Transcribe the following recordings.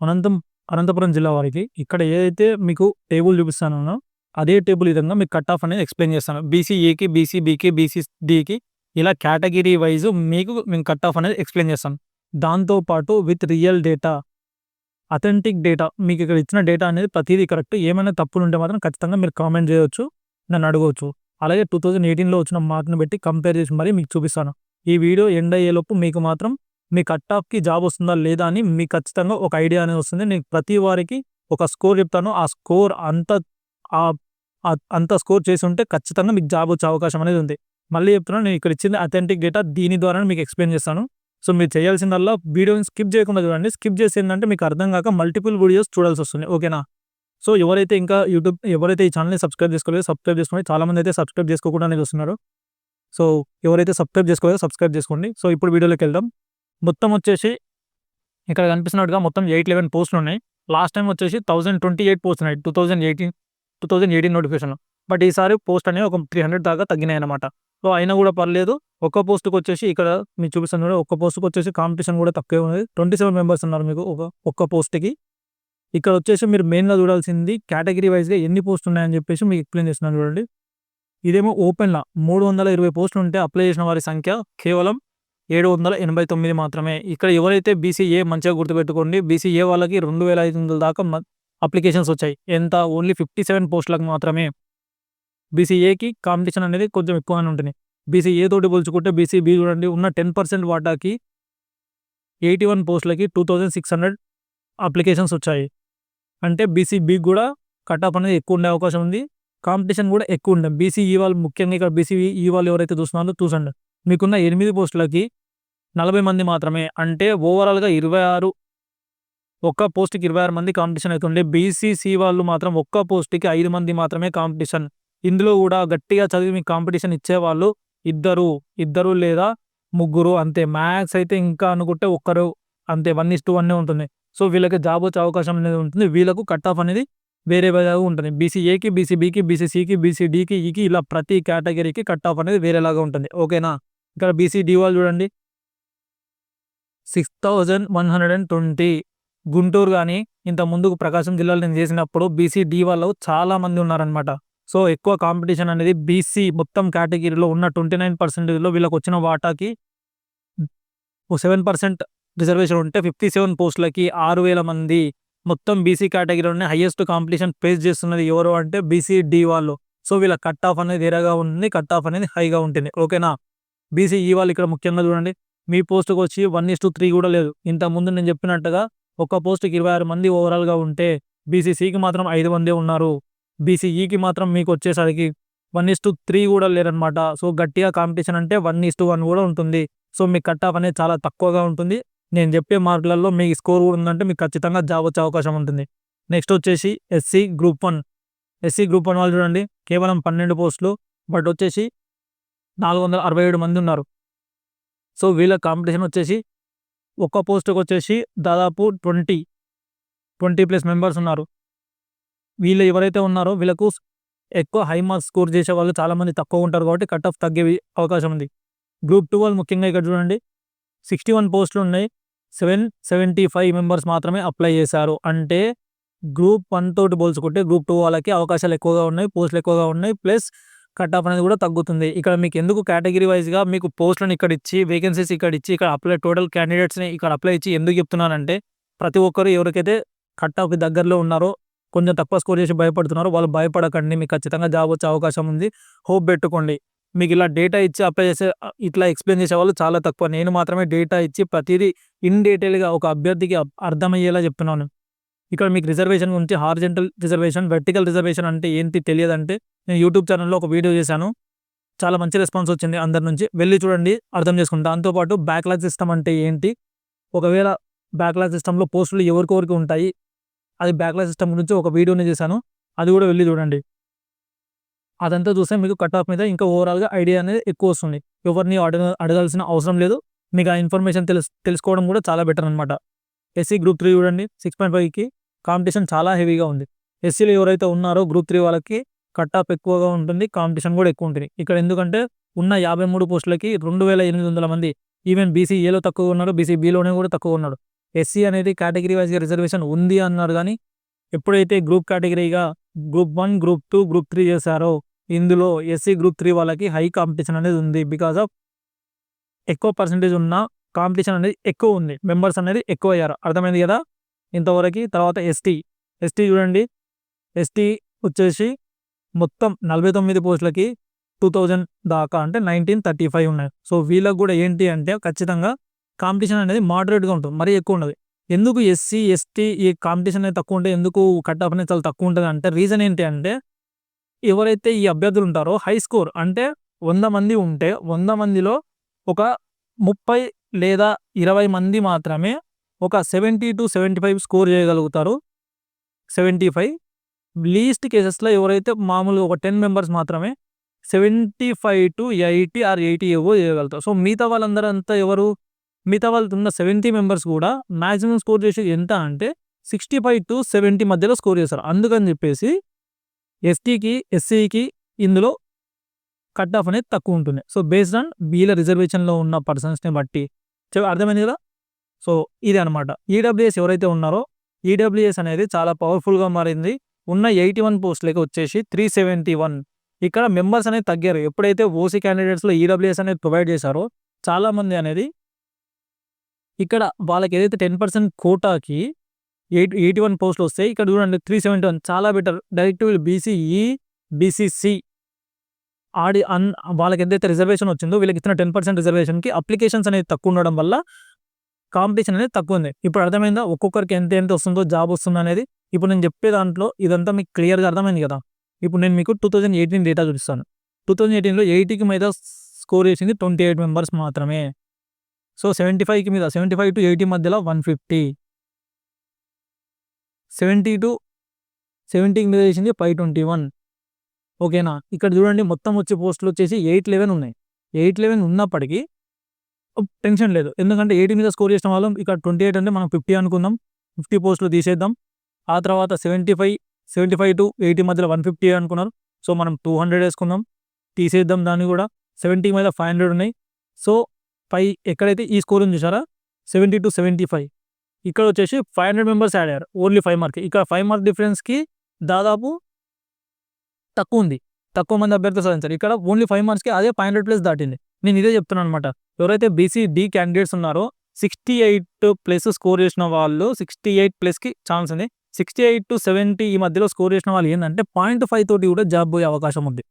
అనంతం అనంతపురం జిల్లా వారికి ఇక్కడ ఏదైతే మీకు టేబుల్ చూపిస్తానో అదే టేబుల్ విధంగా మీకు కట్ ఆఫ్ అనేది ఎక్స్ప్లెయిన్ చేస్తాను. బీసీఏకి బీసీబీకి బీసీడీకి ఇలా కేటగిరీ వైజ్ మీకు మేము కట్ ఆఫ్ అనేది ఎక్స్ప్లెయిన్ చేస్తాం. దాంతోపాటు with real data authentic data మీకు ఇక్కడ ఇచ్చిన డేటా అనేది ప్రతిదీ కరెక్ట్. ఏమైనా తప్పులు ఉంటే మాత్రం ఖచ్చితంగా మీరు కామెంట్ చేయవచ్చు నన్ను అడగవచ్చు అలాగే టూ థౌజండ్ ఎయిటీన్లో వచ్చిన మార్క్ని బట్టి కంపేర్ చేసి మరీ మీకు చూపిస్తాను. ఈ వీడియో ఎండ్ అయ్యేలోపు మీకు మాత్రం మీ కట్ ఆఫ్కి జాబ్ వస్తుందా లేదా అని మీకు ఖచ్చితంగా ఒక ఐడియా అనేది వస్తుంది. నేను ప్రతి వారికి ఒక స్కోర్ చెప్తాను. ఆ స్కోర్ అంత అంత స్కోర్ చేసి ఉంటే ఖచ్చితంగా మీకు జాబ్ వచ్చే అవకాశం అనేది ఉంది. మళ్ళీ చెప్తున్నాను నేను ఇక్కడ ఇచ్చింది అథెంటిక్ డేటా దీని ద్వారా మీకు ఎక్స్ప్లెయిన్ చేస్తాను. సో మీరు చేయాల్సిందల్లా వీడియోని స్కిప్ చేయకుండా చూడండి. స్కిప్ చేసి ఏంటంటే మీకు అర్థం కాక మల్టిపుల్ వీడియోస్ చూడాల్సి వస్తుంది. ఓకేనా? సో ఎవరైతే ఇంకా యూట్యూబ్ ఎవరైతే ఈ ఛానల్ని సబ్స్క్రైబ్ చేసుకోలేదు సబ్స్క్రైబ్ చేసుకోండి. చాలామంది అయితే సబ్స్క్రైబ్ చేసుకోకుండా అనేది వస్తున్నారు. సో ఎవరైతే సబ్స్క్రైబ్ చేసుకోలేదో సబ్స్క్రైబ్ చేసుకోండి. సో ఇప్పుడు వీడియోలోకి వెళ్దాం. మొత్తం వచ్చేసి ఇక్కడ కనిపిస్తున్నట్టుగా మొత్తం ఎయిట్ లెవెన్ పోస్టులు ఉన్నాయి. లాస్ట్ టైం వచ్చేసి థౌసండ్ ట్వంటీ ఎయిట్ పోస్ట్ ఉన్నాయి. Two thousand eighteen two thousand eighteen notification but ఈసారి పోస్ట్ అనేవి ఒక త్రీ హండ్రెడ్ దాకా తగ్గినాయి అనమాట సో అయినా కూడా పర్లేదు ఒక్క పోస్ట్కి వచ్చేసి ఇక్కడ మీరు చూపిస్తాను ఒక్క పోస్ట్కి వచ్చేసి కాంపిటీషన్ కూడా తక్కువే ఉంది ట్వంటీ సెవెన్ మెంబర్స్ ఉన్నారు మీకు ఒక ఒక్క పోస్ట్కి. ఇక్కడ వచ్చేసి మీరు మెయిన్గా చూడాల్సింది కేటగిరీ వైజ్గా ఎన్ని పోస్ట్ ఉన్నాయని చెప్పేసి మీకు ఎక్స్ప్లెయిన్ చేస్తున్నాను చూడండి. ఇదేమో ఓపెన్లా మూడు వందల ఇరవై పోస్టులు ఉంటే అప్లై చేసిన వారి సంఖ్య కేవలం ఏడు వందల ఎనభై తొమ్మిది మాత్రమే. ఇక్కడ ఎవరైతే బీసీఏ మంచిగా గుర్తుపెట్టుకోండి బీసీఏ వాళ్ళకి రెండు వేల ఐదు వందల దాకా అప్లికేషన్స్ వచ్చాయి. ఎంత? ఓన్లీ ఫిఫ్టీ సెవెన్ పోస్టులకు మాత్రమే. బీసీఏకి కాంపిటీషన్ అనేది కొంచెం ఎక్కువగానే ఉంటుంది. బీసీఏ తోటి పోల్చుకుంటే బీసీబీ చూడండి ఉన్న టెన్ పర్సెంట్ వాటాకి ఎయిటీ వన్ పోస్టులకి two thousand six hundred applications వచ్చాయి. అంటే బీసీబీ కూడా కట్ ఆఫ్ అనేది ఎక్కువ ఉండే అవకాశం ఉంది. కాంపిటీషన్ కూడా ఎక్కువ ఉంటుంది బీసీఈ వాళ్ళు ముఖ్యంగా ఇక్కడ బీసీఈ వాళ్ళు ఎవరైతే చూస్తున్నారో చూసండి. మీకున్న ఎనిమిది పోస్టులకి నలభై మంది మాత్రమే. అంటే ఓవరాల్గా ఇరవై ఆరు ఒక్క పోస్ట్కి ఇరవై ఆరు మంది కాంపిటీషన్ అవుతుండే బీసీసీ వాళ్ళు మాత్రం ఒక్క పోస్ట్కి ఐదు మంది మాత్రమే కాంపిటీషన్ ఇందులో కూడా గట్టిగా చదివి మీకు కాంపిటీషన్ ఇచ్చేవాళ్ళు ఇద్దరు ఇద్దరు లేదా ముగ్గురు అంతే. మ్యాథ్స్ అయితే ఇంకా అనుకుంటే ఒక్కరు అంతే. వన్ ఇస్ టూ వన్నే ఉంటుంది. సో వీళ్ళకి జాబ్ వచ్చే అవకాశం అనేది ఉంటుంది. వీళ్ళకు కట్ ఆఫ్ అనేది వేరే వేరేగా ఉంటుంది. బీసీఏకి బీసీబీకి బీసీసీకి బీసీడీకి ఈకి e ఇలా ప్రతి కేటగిరీకి కట్ ఆఫ్ అనేది వేరేలాగా ఉంటుంది. ఓకేనా ఇక్కడ బీసీడీ వాళ్ళు చూడండి. Six thousand one hundred and twenty. Guntur కానీ ఇంత ముందుకు ప్రకాశం జిల్లాలో నేను చేసినప్పుడు బీసీడీ వాళ్ళు చాలా మంది ఉన్నారనమాట సో ఎక్కువ కాంపిటీషన్ అనేది బీసీ మొత్తం కేటగిరీలో ఉన్న ట్వంటీ నైన్ పర్సెంటేజ్లో వీళ్ళకి వచ్చిన వాటాకి సెవెన్ పర్సెంట్ రిజర్వేషన్ ఉంటే ఫిఫ్టీ సెవెన్ పోస్టులకి ఆరు వేల మంది మొత్తం బీసీ కేటగిరీలోనే హైయెస్ట్ కాంపిటీషన్ ఫేస్ చేస్తున్నది ఎవరు అంటే బీసీ డి వాళ్ళు. సో వీళ్ళ కట్ ఆఫ్ అనేది వేరేగా ఉంటుంది కట్ ఆఫ్ అనేది హైగా ఉంటుంది. ఓకేనా? బీసీ ఈ వాళ్ళు ఇక్కడ ముఖ్యంగా చూడండి. మీ పోస్ట్కి వచ్చి వన్ ఇస్ టు త్రీ కూడా లేదు. ఇంత ముందు నేను చెప్పినట్టుగా ఒక పోస్ట్కి ఇరవై ఆరు మంది ఓవరాల్గా ఉంటే బీసీసీకి మాత్రం ఐదు మంది ఉన్నారు. బీసీఈకి మాత్రం మీకు వచ్చేసరికి వన్ ఇస్ టు త్రీ కూడా లేరనమాట సో గట్టిగా కాంపిటీషన్ అంటే వన్ ఇస్ టు వన్ కూడా ఉంటుంది. సో మీ కట్ ఆఫ్ అనేది చాలా తక్కువగా ఉంటుంది. నేను చెప్పే మార్కులలో మీ స్కోర్ కూడా ఉందంటే మీకు ఖచ్చితంగా జాబ్ వచ్చే అవకాశం ఉంటుంది. నెక్స్ట్ వచ్చేసి SC group one. SC group one వాళ్ళు చూడండి కేవలం పన్నెండు పోస్టులు బట్ వచ్చేసి నాలుగు వందల అరవై ఏడు మంది ఉన్నారు. సో వీళ్ళ కాంపిటీషన్ వచ్చేసి ఒక్క పోస్ట్కి వచ్చేసి దాదాపు ట్వంటీ ట్వంటీ ప్లస్ మెంబర్స్ ఉన్నారు. వీళ్ళు ఎవరైతే ఉన్నారో వీళ్ళకు ఎక్కువ హై మార్క్స్ స్కోర్ చేసే వాళ్ళు చాలామంది తక్కువ ఉంటారు కాబట్టి కట్ ఆఫ్ తగ్గే అవకాశం ఉంది. గ్రూప్ టూ వాళ్ళు ముఖ్యంగా ఇక్కడ చూడండి. సిక్స్టీ వన్ పోస్టులు ఉన్నాయి. సెవెన్ సెవెంటీ ఫైవ్ మెంబర్స్ మాత్రమే అప్లై చేశారు. అంటే గ్రూప్ వన్ తోటి పోల్చుకుంటే గ్రూప్ టూ వాళ్ళకి అవకాశాలు ఎక్కువగా ఉన్నాయి పోస్టులు ఎక్కువగా ఉన్నాయి. ప్లస్ కట్ ఆఫ్ అనేది కూడా తగ్గుతుంది. ఇక్కడ మీకు ఎందుకు కేటగిరీ వైజ్గా మీకు పోస్టులను ఇక్కడ ఇచ్చి వేకెన్సీస్ ఇక్కడ ఇచ్చి ఇక్కడ అప్లై టోటల్ క్యాండిడేట్స్ని ఇక్కడ అప్లై ఇచ్చి ఎందుకు చెప్తున్నానంటే ప్రతి ఒక్కరు ఎవరికైతే కట్ ఆఫ్ దగ్గరలో ఉన్నారో కొంచెం తక్కువ స్కోర్ చేసి భయపడుతున్నారు వాళ్ళు భయపడకండి. మీకు ఖచ్చితంగా జాబ్ వచ్చే అవకాశం ఉంది. హోప్ పెట్టుకోండి. మీకు ఇలా డేటా ఇచ్చి అప్లై చేసే ఇట్లా ఎక్స్ప్లెయిన్ చేసే వాళ్ళు చాలా తక్కువ. నేను మాత్రమే డేటా ఇచ్చి ప్రతిదీ ఇన్ డీటెయిల్గా ఒక అభ్యర్థికి అర్థమయ్యేలా చెప్తున్నాను. ఇక్కడ మీకు రిజర్వేషన్ గురించి హార్జెంటల్ రిజర్వేషన్ వెర్టికల్ రిజర్వేషన్ అంటే ఏంటి తెలియదంటే నేను యూట్యూబ్ ఛానల్లో ఒక వీడియో చేశాను. చాలా మంచి రెస్పాన్స్ వచ్చింది అందరి నుంచి. వెళ్ళి చూడండి అర్థం చేసుకుంటాను దాంతోపాటు బ్యాక్లాగ్ సిస్టమ్ అంటే ఏంటి? ఒకవేళ బ్యాక్లాగ్ సిస్టంలో పోస్టులు ఎవరికొరికి ఉంటాయి? అది బ్యాక్లాగ్ సిస్టమ్ గురించి ఒక వీడియోని చేశాను. అది కూడా వెళ్ళి చూడండి. అదంతా చూస్తే మీకు కట్ ఆఫ్ మీద ఇంకా ఓవరాల్గా ఐడియా అనేది ఎక్కువ వస్తుంది. ఎవరిని అడగ అడగాల్సిన అవసరం లేదు. మీకు ఆ ఇన్ఫర్మేషన్ తెలుసు తెలుసుకోవడం కూడా చాలా బెటర్ అనమాట ఎస్సీ గ్రూప్ త్రీ చూడండి సిక్స్ పాయింట్ ఫైవ్కి కాంపిటీషన్ చాలా హెవీగా ఉంది. ఎస్సీలో ఎవరైతే ఉన్నారో గ్రూప్ త్రీ వాళ్ళకి కట్ ఆఫ్ ఎక్కువగా ఉంటుంది కాంపిటీషన్ కూడా ఎక్కువ ఉంటుంది. ఇక్కడ ఎందుకంటే ఉన్న యాభై మూడు పోస్టులకి రెండు వేల ఎనిమిది వందల మంది ఈవెన్ బీసీ ఏలో తక్కువ ఉన్నారు బీసీ బీలోనే కూడా తక్కువ ఉన్నాడు ఎస్సీ అనేది కేటగిరీ వైజ్గా రిజర్వేషన్ ఉంది అన్నారు కానీ ఎప్పుడైతే group కేటగిరీగా group one group two group three చేశారో ఇందులో ఎస్సీ గ్రూప్ త్రీ వాళ్ళకి హై కాంపిటీషన్ అనేది ఉంది. బికాస్ ఆఫ్ ఎక్కువ పర్సంటేజ్ ఉన్న కాంపిటీషన్ అనేది ఎక్కువ ఉంది. మెంబర్స్ అనేది ఎక్కువ అయ్యారు. అర్థమైంది కదా? ఇంతవరకు తర్వాత ఎస్టీ ఎస్టీ చూడండి. ఎస్టీ వచ్చేసి మొత్తం నలభై తొమ్మిది పోస్టులకి టూ థౌజండ్ దాకా అంటే నైన్టీన్ థర్టీ ఫైవ్ ఉన్నాయి. సో వీళ్ళకు కూడా ఏంటి అంటే ఖచ్చితంగా కాంపిటీషన్ అనేది మోడరేట్గా ఉంటుంది. మరీ ఎక్కువ ఉండదు. ఎందుకు ఎస్సీ ఎస్టీ ఈ కాంపిటీషన్ అనేది తక్కువ ఉంటే ఎందుకు కట్ ఆఫ్ అనేది చాలా తక్కువ ఉంటుంది అంటే రీజన్ ఏంటి అంటే ఎవరైతే ఈ అభ్యర్థులు ఉంటారో హై స్కోర్ అంటే వంద మంది ఉంటే వంద మందిలో ఒక ముప్పై లేదా ఇరవై మంది మాత్రమే ఒక seventy to seventy five score చేయగలుగుతారు. సెవెంటీ ఫైవ్ లీస్ట్ కేసెస్లో ఎవరైతే మామూలుగా ఒక టెన్ మెంబర్స్ మాత్రమే seventy five to eighty or eighty ఎవో చేయగలుగుతారు. సో మిగతా వాళ్ళందరూ అంతా ఎవరు? మిగతా వాళ్ళు ఉన్న సెవెంటీ మెంబర్స్ కూడా మ్యాక్సిమం స్కోర్ చేసేది ఎంత అంటే సిక్స్టీ ఫైవ్ టు సెవెంటీ మధ్యలో స్కోర్ చేస్తారు. అందుకని చెప్పేసి ఎస్టీకి ఎస్సీకి ఇందులో కట్ ఆఫ్ అనేది తక్కువ ఉంటుంది సో బేస్డ్ ఆన్ బీల రిజర్వేషన్లో ఉన్న పర్సన్స్ని బట్టి. అర్థమైంది కదా? సో ఇది అనమాట ఈడబ్ల్యూఎస్ ఎవరైతే ఉన్నారో ఈడబ్ల్యూఎస్ అనేది చాలా పవర్ఫుల్గా మారింది. ఉన్న ఎయిటీ వన్ పోస్టులకి వచ్చేసి త్రీ సెవెంటీ వన్. ఇక్కడ మెంబర్స్ అనేది తగ్గారు. ఎప్పుడైతే ఓసీ క్యాండిడేట్స్లో ఈడబ్ల్యూఎస్ అనేది ప్రొవైడ్ చేశారో చాలామంది అనేది ఇక్కడ వాళ్ళకి ఏదైతే టెన్ పర్సెంట్ కోటాకి ఎయిట్ ఎయిటీ వన్ పోస్టులు వస్తాయి ఇక్కడ చూడండి త్రీ సెవెంటీ వన్ చాలా బెటర్. డైరెక్ట్ వీళ్ళు బీసీఈ బీసీసీ ఆడి అన్ వాళ్ళకి ఏదైతే రిజర్వేషన్ వచ్చిందో వీళ్ళకి ఇచ్చిన టెన్ పర్సెంట్ రిజర్వేషన్కి అప్లికేషన్స్ అనేది తక్కువ ఉండడం వల్ల కాంపిటీషన్ అనేది తక్కువ ఉంది ఇప్పుడు అర్థమైందా? ఒక్కొక్కరికి ఎంత ఎంత వస్తుందో జాబ్ వస్తుందో అనేది ఇప్పుడు నేను చెప్పే దాంట్లో ఇదంతా మీకు క్లియర్గా అర్థమైంది కదా? ఇప్పుడు నేను మీకు టూ థౌజండ్ ఎయిటీన్ డేటా చూపిస్తాను. టూ థౌజండ్ ఎయిటీన్లో ఎయిటీకి మీద స్కోర్ చేసింది ట్వంటీ ఎయిట్ మెంబర్స్ మాత్రమే. సో సెవెంటీ ఫైవ్కి మీద సెవెంటీ ఫైవ్ టు ఎయిటీ మధ్యలో వన్ ఫిఫ్టీ. సెవెంటీ టు సెవెంటీకి మీద చేసింది ఫైవ్ ట్వంటీ వన్. ఓకేనా? ఇక్కడ చూడండి మొత్తం వచ్చే పోస్టులు వచ్చేసి ఎయిట్ లెవెన్ ఉన్నాయి. ఎయిట్ లెవెన్ ఉన్నప్పటికీ టెన్షన్ లేదు. ఎందుకంటే ఎయిటీ మీద స్కోర్ చేసిన వాళ్ళం ఇక్కడ ట్వంటీ ఎయిట్ అంటే మనం ఫిఫ్టీ అనుకుందాం. ఫిఫ్టీ పోస్టులు తీసేద్దాం. ఆ తర్వాత seventy five seventy five to eighty మధ్యలో వన్ ఫిఫ్టీ అనుకున్నారు. సో మనం టూ హండ్రెడ్ వేసుకుందాం. తీసేద్దాం దాన్ని కూడా. సెవెంటీ మీద ఫైవ్ హండ్రెడ్ ఉన్నాయి. సో ఫైవ్ ఎక్కడైతే ఈ స్కోర్ ఉంది చూసారా సెవెంటీ టు సెవెంటీ ఫైవ్ ఇక్కడ వచ్చేసి ఫైవ్ హండ్రెడ్ మెంబర్స్ యాడ్ అయ్యారు. ఓన్లీ ఫైవ్ మార్క్ ఇక్కడ ఫైవ్ మార్క్ డిఫరెన్స్కి దాదాపు తక్కువ ఉంది. తక్కువ మంది అభ్యర్థులు సాధించారు. ఇక్కడ ఓన్లీ ఫైవ్ మార్క్స్కి అదే ఫైవ్ హండ్రెడ్ ప్లస్ దాటింది. నేను ఇదే చెప్తున్నాను అనమాట ఎవరైతే బీసీ డి క్యాండిడేట్స్ ఉన్నారో సిక్స్టీ ఎయిట్ ప్లస్ స్కోర్ చేసిన వాళ్ళు సిక్స్టీ ఎయిట్ ప్లస్కి ఛాన్స్ ఉంది. సిక్స్టీ ఎయిట్ టు సెవెంటీ ఈ మధ్యలో స్కోర్ చేసిన వాళ్ళు ఏంటంటే పాయింట్ ఫైవ్ తోటి కూడా జాబ్ పోయే అవకాశం ఉంది.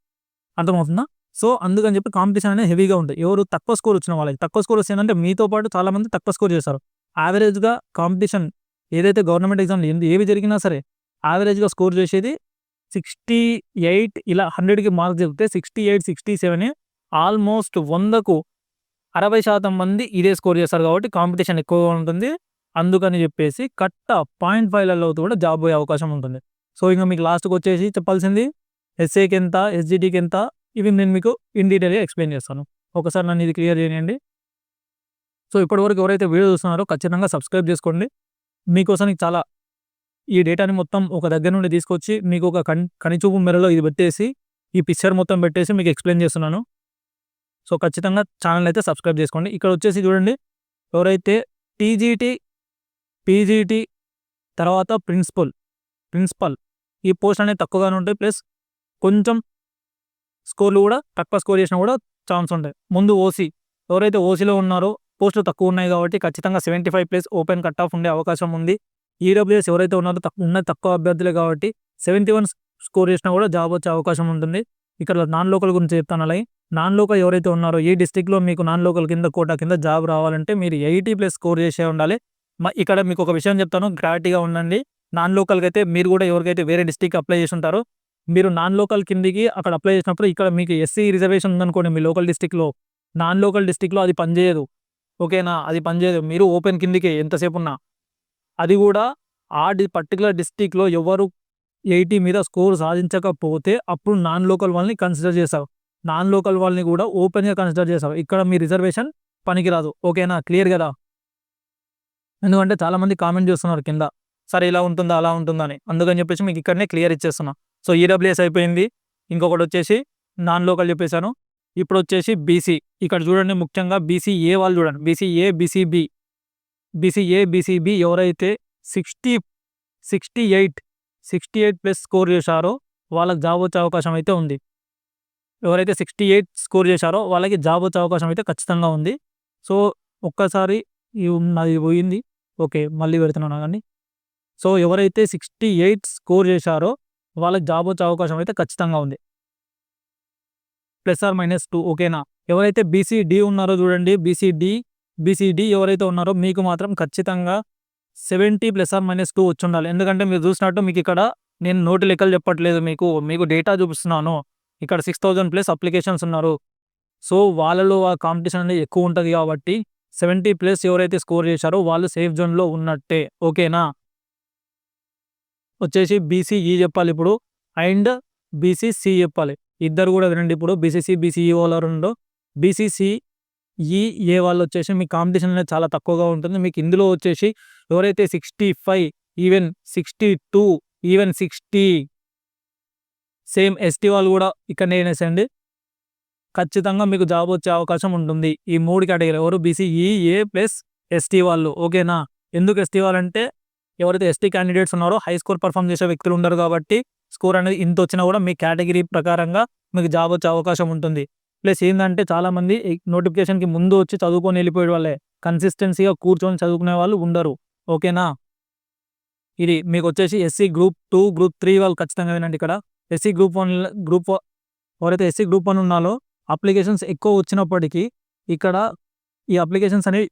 అర్థమవుతుందా? సో అందుకని చెప్పి కాంపిటీషన్ అనేది హెవీగా ఉంది. ఎవరు తక్కువ స్కోర్ వచ్చిన వాళ్ళకి తక్కువ స్కోర్ వచ్చిందంటే మీతో పాటు చాలా మంది తక్కువ స్కోర్ చేశారు. యావరేజ్గా కాంపిటీషన్ ఏదైతే గవర్నమెంట్ ఎగ్జామ్లు ఏంది ఏవి జరిగినా సరే యావరేజ్గా స్కోర్ చేసేది సిక్స్టీ ఎయిట్ ఇలా హండ్రెడ్కి మార్క్స్ చెప్తే sixty eight sixty seven almost వందకు అరవై శాతం మంది ఇదే స్కోర్ చేస్తారు కాబట్టి కాంపిటీషన్ ఎక్కువగా ఉంటుంది. అందుకని చెప్పేసి కట్ట పాయింట్ ఫైవ్లలో కూడా జాబ్ పోయే అవకాశం ఉంటుంది. సో ఇంకా మీకు లాస్ట్కి వచ్చేసి చెప్పాల్సింది ఎస్ఏకి ఎంత ఎస్జిటికి ఎంత ఇవి నేను మీకు ఇన్ డీటెయిల్గా ఎక్స్ప్లెయిన్ చేస్తాను. ఒకసారి నన్ను ఇది క్లియర్ చేయండి. సో ఇప్పటివరకు ఎవరైతే వీడియో చూస్తున్నారో ఖచ్చితంగా సబ్స్క్రైబ్ చేసుకోండి. మీకోసం చాలా ఈ డేటాని మొత్తం ఒక దగ్గర నుండి తీసుకొచ్చి మీకు ఒక కన్ కనిచూపు మెరలో ఇది పెట్టేసి ఈ పిక్చర్ మొత్తం పెట్టేసి మీకు ఎక్స్ప్లెయిన్ చేస్తున్నాను. సో ఖచ్చితంగా ఛానల్ అయితే సబ్స్క్రైబ్ చేసుకోండి. ఇక్కడ వచ్చేసి చూడండి ఎవరైతే టీజీటీ పీజీటీ తర్వాత ప్రిన్సిపల్ ప్రిన్సిపల్ ఈ పోస్ట్ అనేది తక్కువగానే ఉంటాయి. ప్లస్ కొంచెం స్కోర్లు కూడా తక్కువ స్కోర్ చేసినా కూడా ఛాన్స్ ఉంటాయి. ముందు ఓసీ ఎవరైతే ఓసీలో ఉన్నారో పోస్టులు తక్కువ ఉన్నాయి కాబట్టి ఖచ్చితంగా seventy five plus open cut off ఉండే అవకాశం ఉంది. ఈడబ్ల్యూఎస్ ఎవరైతే ఉన్నారో తక్కువ ఉన్న తక్కువ అభ్యర్థులే కాబట్టి సెవెంటీ వన్ స్కోర్ చేసినా కూడా జాబ్ వచ్చే అవకాశం ఉంటుంది. ఇక్కడ నాన్ లోకల్ గురించి చెప్తాను అలాగే నాన్ లోకల్ ఎవరైతే ఉన్నారో ఈ డిస్టిక్లో మీకు నాన్ లోకల్ కింద కోటా కింద జాబ్ రావాలంటే మీరు ఎయిటీ ప్లస్ స్కోర్ చేసే ఉండాలి. ఇక్కడ మీకు ఒక విషయం చెప్తాను క్లారిటీగా ఉండండి. నాన్ లోకల్కి అయితే మీరు కూడా ఎవరికైతే వేరే డిస్టిక్ అప్లై చేసి ఉంటారో మీరు నాన్ లోకల్ కిందికి అక్కడ అప్లై చేసినప్పుడు ఇక్కడ మీకు ఎస్సీ రిజర్వేషన్ ఉందనుకోండి మీ లోకల్ డిస్టిక్లో. నాన్ లోకల్ డిస్టిక్లో అది పనిచేయదు ఓకేనా? అది పనిచేయదు మీరు ఓపెన్ కిందికి ఎంతసేపు ఉన్నా. అది కూడా ఆ డి పర్టికులర్ డిస్టిక్లో ఎవరు ఎయిటీ మీద స్కోర్ సాధించకపోతే అప్పుడు నాన్ లోకల్ వాళ్ళని కన్సిడర్ చేస్తారు నాన్ లోకల్ వాళ్ళని కూడా ఓపెన్గా కన్సిడర్ చేస్తారు ఇక్కడ మీ రిజర్వేషన్ పనికిరాదు. ఓకేనా? క్లియర్ కదా? ఎందుకంటే చాలామంది కామెంట్ చేస్తున్నారు కింద. సరే ఇలా ఉంటుందా? అలా ఉంటుందా అని. అందుకని చెప్పేసి మీకు ఇక్కడనే క్లియర్ ఇచ్చేస్తున్నా. సో ఈడబ్ల్యూఎస్ అయిపోయింది. ఇంకొకటి వచ్చేసి నాన్ లోకల్ చెప్పేశాను. ఇప్పుడు వచ్చేసి బీసీ ఇక్కడ చూడండి ముఖ్యంగా బీసీ ఏ వాళ్ళు చూడండి. BC A BC BCA BCB ఎవరైతే sixty sixty eight sixty eight plus score చేశారో వాళ్ళకి జాబ్ వచ్చే అవకాశం అయితే ఉంది. ఎవరైతే సిక్స్టీ ఎయిట్ స్కోర్ చేశారో వాళ్ళకి జాబ్ వచ్చే అవకాశం అయితే ఖచ్చితంగా ఉంది. సో ఒక్కసారి నాది పోయింది. ఓకే మళ్ళీ పెడుతున్నాను కానీ సో ఎవరైతే సిక్స్టీ ఎయిట్ స్కోర్ చేశారో వాళ్ళకి జాబ్ వచ్చే అవకాశం అయితే ఖచ్చితంగా ఉంది. ప్లస్ ఆర్ మైనస్ టూ ఓకేనా? ఎవరైతే బీసీడీ ఉన్నారో చూడండి బీసీడీ బీసీడీ ఎవరైతే ఉన్నారో మీకు మాత్రం ఖచ్చితంగా seventy plus or minus two వచ్చి ఉండాలి ఎందుకంటే మీరు చూసినట్టు మీకు ఇక్కడ నేను నోటి లెక్కలు చెప్పట్లేదు మీకు. మీకు డేటా చూపిస్తున్నాను. ఇక్కడ సిక్స్ థౌజండ్ ప్లస్ అప్లికేషన్స్ ఉన్నారు. సో వాళ్ళలో ఆ కాంపిటీషన్ అనేది ఎక్కువ ఉంటుంది కాబట్టి సెవెంటీ ప్లస్ ఎవరైతే స్కోర్ చేశారో వాళ్ళు సేఫ్ జోన్లో ఉన్నట్టే. ఓకేనా? వచ్చేసి బీసీఈ చెప్పాలి ఇప్పుడు. అండ్ బీసీసీ చెప్పాలి. ఇద్దరు కూడా వినండి ఇప్పుడు. బీసీసీ బీసీఈ వాళ్ళు రెండో. బీసీసీ ఈ ఏ వాళ్ళు వచ్చేసి మీ కాంపిటీషన్ అనేది చాలా తక్కువగా ఉంటుంది. మీకు ఇందులో వచ్చేసి ఎవరైతే sixty five even sixty two even sixty same ST వాళ్ళు కూడా ఇక్కడ నేనేసండి ఖచ్చితంగా మీకు జాబ్ వచ్చే అవకాశం ఉంటుంది. ఈ మూడు కేటగిరీ ఎవరు? బీసీఈ ఏ ప్లస్ ఎస్టీ వాళ్ళు. ఓకేనా? ఎందుకు ఎస్టీ వాళ్ళు అంటే ఎవరైతే ఎస్టీ క్యాండిడేట్స్ ఉన్నారో హై స్కోర్ పర్ఫామ్ చేసే వ్యక్తులు ఉండరు కాబట్టి స్కోర్ అనేది ఇంత వచ్చినా కూడా మీ కేటగిరీ ప్రకారంగా మీకు జాబ్ వచ్చే అవకాశం ఉంటుంది. ప్లస్ ఏంటంటే చాలామంది నోటిఫికేషన్కి ముందు వచ్చి చదువుకొని వెళ్ళిపోయే వాళ్ళే. కన్సిస్టెన్సీగా కూర్చొని చదువుకునే వాళ్ళు ఉండరు. ఓకేనా? ఇది మీకు వచ్చేసి SC group two group three వాళ్ళు ఖచ్చితంగా వినండి ఇక్కడ. ఎస్సీ గ్రూప్ వన్ గ్రూప్ ఎవరైతే ఎస్సీ గ్రూప్ వన్ ఉన్నాలో అప్లికేషన్స్ ఎక్కువ వచ్చినప్పటికీ ఇక్కడ ఈ అప్లికేషన్స్ అనేవి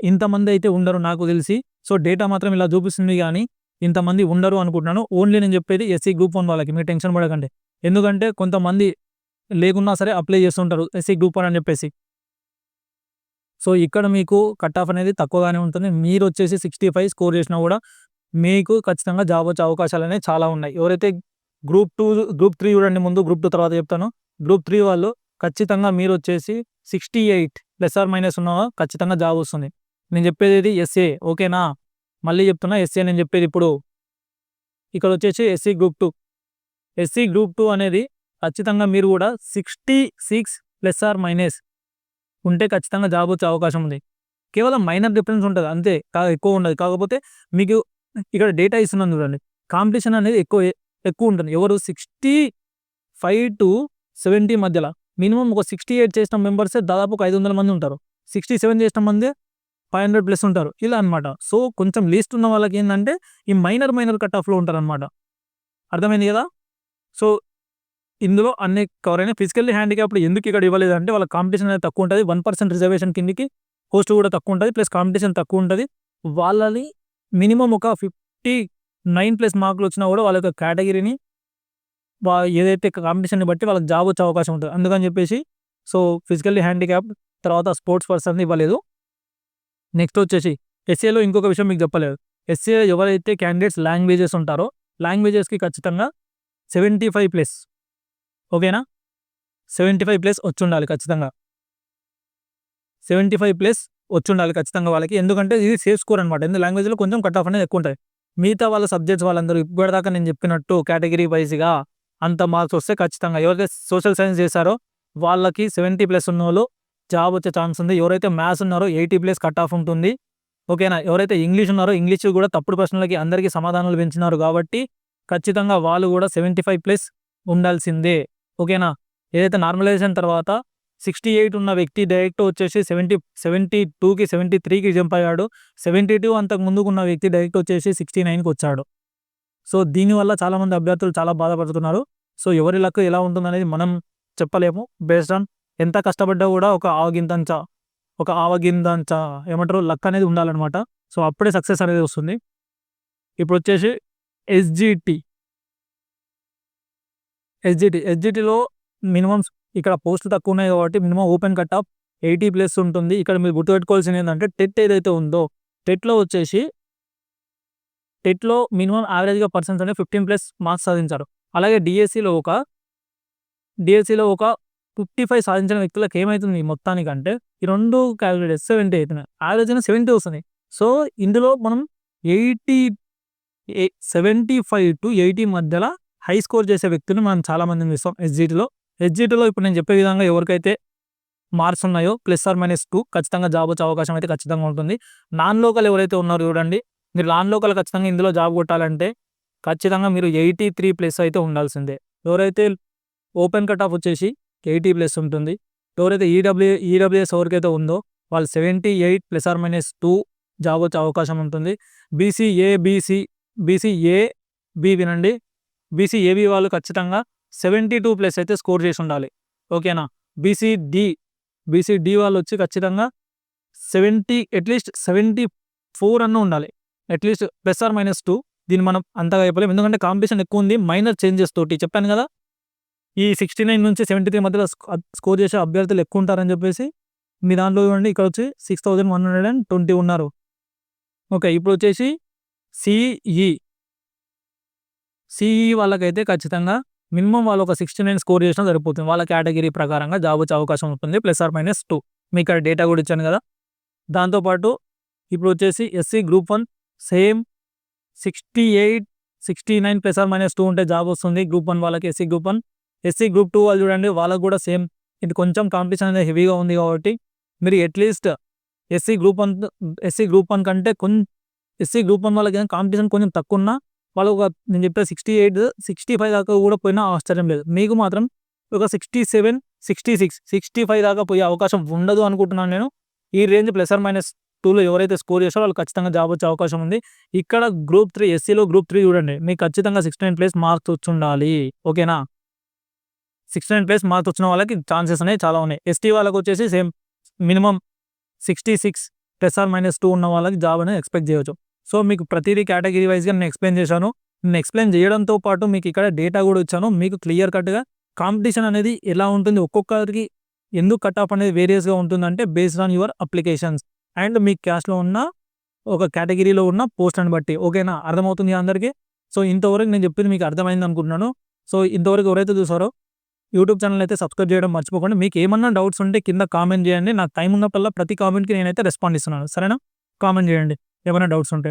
ఇంతమంది అయితే ఉండరు నాకు తెలిసి. సో డేటా మాత్రం ఇలా చూపిస్తుంది కానీ ఇంతమంది ఉండరు అనుకుంటున్నాను. ఓన్లీ నేను చెప్పేది ఎస్సీ గ్రూప్ వన్ వాళ్ళకి. మీరు టెన్షన్ పడకండి. ఎందుకంటే కొంతమంది లేకున్నా సరే అప్లై చేస్తుంటారు ఎస్సీ గ్రూప్ అని చెప్పేసి. సో ఇక్కడ మీకు కట్ ఆఫ్ అనేది తక్కువగానే ఉంటుంది. మీరు వచ్చేసి సిక్స్టీ ఫైవ్ స్కోర్ చేసినా కూడా మీకు ఖచ్చితంగా జాబ్ వచ్చే అవకాశాలు అనేవి చాలా ఉన్నాయి. ఎవరైతే గ్రూప్ టూ గ్రూప్ త్రీ చూడండి ముందు గ్రూప్ టూ తర్వాత చెప్తాను. గ్రూప్ త్రీ వాళ్ళు ఖచ్చితంగా మీరు వచ్చేసి sixty eight plus or minus ఉన్న ఖచ్చితంగా జాబ్ వస్తుంది. నేను చెప్పేది ఎస్ఏ ఓకేనా మళ్ళీ చెప్తున్నా ఎస్ఏ నేను చెప్పేది ఇప్పుడు. ఇక్కడ వచ్చేసి SC group two SC group two అనేది ఖచ్చితంగా మీరు కూడా sixty six plus or minus ఉంటే ఖచ్చితంగా జాబ్ వచ్చే అవకాశం ఉంది. కేవలం మైనర్ డిఫరెన్స్ ఉంటుంది అంతే. ఎక్కువ ఉండదు. కాకపోతే మీకు ఇక్కడ డేటా ఇస్తున్నాను చూడండి. కాంపిటీషన్ అనేది ఎక్కువ ఎక్కువ ఉంటుంది. ఎవరు సిక్స్టీ ఫైవ్ టు సెవెంటీ మధ్యలో మినిమం ఒక సిక్స్టీ ఎయిట్ చేసిన మెంబర్సే దాదాపు ఒక ఐదు వందల మంది ఉంటారు. సిక్స్టీ సెవెన్ చేసిన మంది ఫైవ్ హండ్రెడ్ ప్లస్ ఉంటారు. ఇలా అనమాట సో కొంచెం లీస్ట్ ఉన్న వాళ్ళకి ఏంటంటే ఈ మైనర్ మైనర్ కట్ ఆఫ్లో ఉంటారు అనమాట అర్థమైంది కదా? సో ఇందులో అన్ని కవర్ అయినా ఫిజికల్లీ హ్యాండిక్యాప్లు ఎందుకు ఇక్కడ ఇవ్వలేదు అంటే వాళ్ళ కాంపిటీషన్ అనేది తక్కువ ఉంటుంది. వన్ పర్సెంట్ రిజర్వేషన్ కిందికి పోస్ట్ కూడా తక్కువ ఉంటుంది. ప్లస్ కాంపిటీషన్ తక్కువ ఉంటుంది. వాళ్ళని మినిమం ఒక ఫిఫ్టీ నైన్ ప్లస్ మార్కులు వచ్చినా కూడా వాళ్ళ యొక్క కేటగిరీని ఏదైతే కాంపిటీషన్ని బట్టి వాళ్ళకి జాబ్ వచ్చే అవకాశం ఉంటుంది. అందుకని చెప్పేసి సో ఫిజికల్లీ హ్యాండిక్యాప్ తర్వాత స్పోర్ట్స్ పర్సన్ ఇవ్వలేదు. నెక్స్ట్ వచ్చేసి ఎస్ఏలో ఇంకొక విషయం మీకు చెప్పలేదు. ఎస్ఏ ఎవరైతే క్యాండిడేట్స్ లాంగ్వేజెస్ ఉంటారో లాంగ్వేజెస్కి ఖచ్చితంగా సెవెంటీ ఫైవ్ ప్లస్ ఓకేనా? సెవెంటీ ఫైవ్ ప్లస్ వచ్చుండాలి ఖచ్చితంగా. సెవెంటీ ఫైవ్ ప్లస్ వచ్చుండాలి ఖచ్చితంగా వాళ్ళకి. ఎందుకంటే ఇది సేఫ్ స్కోర్ అనమాట ఎందుకు లాంగ్వేజ్లో కొంచెం కట్ ఆఫ్ అనేది ఎక్కువ ఉంటుంది మిగతా వాళ్ళ సబ్జెక్ట్స్ వాళ్ళందరూ ఇప్పటిదాకా నేను చెప్పినట్టు కేటగిరీ వైజ్గా అంత మార్క్స్ వస్తే ఖచ్చితంగా ఎవరైతే సోషల్ సైన్స్ చేశారో వాళ్ళకి సెవెంటీ ప్లస్ ఉన్న వాళ్ళు జాబ్ వచ్చే ఛాన్స్ ఉంది. ఎవరైతే మ్యాథ్స్ ఉన్నారో ఎయిటీ ప్లస్ కట్ ఆఫ్ ఉంటుంది. ఓకేనా? ఎవరైతే ఇంగ్లీష్ ఉన్నారో ఇంగ్లీష్ కూడా తప్పుడు ప్రశ్నలకి అందరికీ సమాధానాలు పెంచినారు కాబట్టి ఖచ్చితంగా వాళ్ళు కూడా సెవెంటీ ఫైవ్ ప్లస్ ఉండాల్సిందే. ఓకేనా? ఏదైతే నార్మలైజేషన్ తర్వాత సిక్స్టీ ఎయిట్ ఉన్న వ్యక్తి డైరెక్ట్ వచ్చేసి సెవెంటీ సెవెంటీ టూకి సెవెంటీ త్రీకి జంప్ అయ్యాడు. సెవెంటీ టూ అంతకు ముందుకు ఉన్న వ్యక్తి డైరెక్ట్ వచ్చేసి సిక్స్టీ నైన్కి వచ్చాడు. సో దీనివల్ల చాలామంది అభ్యర్థులు చాలా బాధపడుతున్నారు. సో ఎవరి లక్ ఎలా ఉంటుందనేది మనం చెప్పలేము. బేస్డ్ ఆన్ ఎంత కష్టపడ్డా కూడా ఒక ఆవగింతంచ ఒక ఆవగిందంచ ఏమంటారు లక్ అనేది ఉండాలన్నమాట. సో అప్పుడే సక్సెస్ అనేది వస్తుంది. ఇప్పుడు వచ్చేసి ఎస్జిటి. ఎస్జిటి ఎస్జిటిలో మినిమం ఇక్కడ పోస్టులు తక్కువ ఉన్నాయి కాబట్టి minimum open cut off eighty plus ఉంటుంది. ఇక్కడ మీరు గుర్తుపెట్టుకోవాల్సింది ఏంటంటే టెట్ ఏదైతే ఉందో టెట్లో వచ్చేసి టెట్లో మినిమం యావరేజ్గా పర్సన్స్ అనేది ఫిఫ్టీన్ ప్లస్ మార్క్స్ సాధించారు. అలాగే డిఎస్సిలో ఒక డిఎస్సిలో ఒక ఫిఫ్టీ ఫైవ్ సాధించిన వ్యక్తులకు ఏమవుతుంది మొత్తానికంటే? ఈ రెండు క్యాలిక్యులేట్ సెవెంటీ అవుతున్నాయి. యావరేజ్ అయినా సెవెంటీ వస్తుంది సో ఇందులో మనం eighty seventy five to eighty మధ్యలో హై స్కోర్ చేసే వ్యక్తులు మనం చాలామందిని చూస్తాం. ఎస్జీటీలో. ఎస్జీటీలో ఇప్పుడు నేను చెప్పే విధంగా ఎవరికైతే మార్క్స్ ఉన్నాయో ప్లస్ ఆర్ మైనస్ టూ ఖచ్చితంగా జాబ్ వచ్చే అవకాశం అయితే ఖచ్చితంగా ఉంటుంది. నాన్ లోకల్ ఎవరైతే ఉన్నారో చూడండి మీరు నాన్ లోకల్ ఖచ్చితంగా ఇందులో జాబ్ కొట్టాలంటే ఖచ్చితంగా మీరు ఎయిటీ త్రీ ప్లస్ అయితే ఉండాల్సిందే. ఎవరైతే ఓపెన్ కట్ ఆఫ్ వచ్చేసి ఎయిటీ ప్లస్ ఉంటుంది ఎవరైతే ఈడబ్ల్యూ ఈడబ్ల్యూఎస్ ఎవరికైతే ఉందో వాళ్ళు seventy eight plus or minus two job వచ్చే అవకాశం ఉంటుంది. BC ABC BC A B వినండి. బీసీఏబి వాళ్ళు ఖచ్చితంగా సెవెంటీ టూ ప్లస్ అయితే స్కోర్ చేసి ఉండాలి. ఓకేనా బీసీ డి బీసీ డి వాళ్ళు వచ్చి ఖచ్చితంగా సెవెంటీ అట్లీస్ట్ సెవెంటీ ఫోర్ అన్న ఉండాలి. At least plus or minus two దీన్ని మనం అంతగా చెప్పలేము ఎందుకంటే కాంపిటీషన్ ఎక్కువ ఉంది మైనర్ చేంజెస్ తోటి చెప్పాను కదా? ఈ సిక్స్టీ నైన్ నుంచి సెవెంటీ త్రీ మధ్యలో స్కోర్ చేసే అభ్యర్థులు ఎక్కువ ఉంటారని చెప్పేసి మీ దాంట్లో చూడండి ఇక్కడ వచ్చి six thousand one hundred and twenty ఉన్నారు. ఓకే ఇప్పుడు వచ్చేసి సిఈ సిఈ వాళ్ళకైతే ఖచ్చితంగా మినిమం వాళ్ళు ఒక సిక్స్టీ నైన్ స్కోర్ చేసినా సరిపోతుంది. వాళ్ళ కేటగిరీ ప్రకారంగా జాబ్ వచ్చే అవకాశం ఉంటుంది ప్లస్ ఆర్ మైనస్ టూ మీకు ఇక్కడ డేటా కూడా ఇచ్చాను కదా. దాంతోపాటు ఇప్పుడు వచ్చేసి SC group one same sixty eight sixty nine plus or minus two ఉంటే జాబ్ వస్తుంది గ్రూప్ వన్ వాళ్ళకి. SC group one SC group two వాళ్ళు చూడండి వాళ్ళకు కూడా సేమ్ ఇది కొంచెం కాంపిటీషన్ అనేది హెవీగా ఉంది కాబట్టి మీరు at least SC group one SC group one కంటే కొంచెం ఎస్సీ గ్రూప్ వన్ వాళ్ళకి కాంపిటీషన్ కొంచెం తక్కువ ఉన్నా వాళ్ళు ఒక నేను చెప్పే సిక్స్టీ ఎయిట్ సిక్స్టీ ఫైవ్ దాకా కూడా పోయినా ఆశ్చర్యం లేదు. మీకు మాత్రం ఒక sixty seven sixty six sixty five దాకా పోయే అవకాశం ఉండదు అనుకుంటున్నాను నేను. ఈ రేంజ్ ప్లస్ ఆర్ మైనస్ టూలో ఎవరైతే స్కోర్ చేస్తారో వాళ్ళు ఖచ్చితంగా జాబ్ వచ్చే అవకాశం ఉంది. ఇక్కడ గ్రూప్ త్రీ ఎస్సీలో గ్రూప్ త్రీ చూడండి. మీకు ఖచ్చితంగా సిక్స్టీ నైన్ ప్లేస్ మార్క్స్ వచ్చి ఉండాలి ఓకేనా? సిక్స్టీ నైన్ ప్లేస్ మార్క్స్ వచ్చిన వాళ్ళకి ఛాన్సెస్ అనేవి చాలా ఉన్నాయి. ఎస్టీ వాళ్ళకి వచ్చేసి same minimum sixty six plus or minus two ఉన్న వాళ్ళకి జాబ్ అనేది ఎక్స్పెక్ట్ చేయవచ్చు సో మీకు ప్రతిదీ కేటగిరీ వైజ్గా నేను ఎక్స్ప్లెయిన్ చేశాను. నేను ఎక్స్ప్లెయిన్ చేయడంతో పాటు మీకు ఇక్కడ డేటా కూడా ఇచ్చాను. మీకు క్లియర్ కట్గా కాంపిటీషన్ అనేది ఎలా ఉంటుంది ఒక్కొక్కరికి ఎందుకు కట్ ఆఫ్ అనేది వేరియస్గా ఉంటుందంటే based on your applications and మీ క్యాష్లో ఉన్న ఒక కేటగిరీలో ఉన్న పోస్ట్ని బట్టి. ఓకేనా? అర్థమవుతుంది అందరికీ? సో ఇంతవరకు నేను చెప్పింది మీకు అర్థమైంది అనుకుంటున్నాను. సో ఇంతవరకు ఎవరైతే చూసారో యూట్యూబ్ ఛానల్ అయితే సబ్స్క్రైబ్ చేయడం మర్చిపోకండి. మీకు ఏమన్నా డౌట్స్ ఉంటే కింద కామెంట్ చేయండి. నాకు టైం ఉన్నప్పుడల్లా ప్రతి కామెంట్కి నేనైతే రెస్పాండ్ ఇస్తున్నాను. సరేనా? కామెంట్ చేయండి. ఏమైనా డౌట్స్ ఉంటే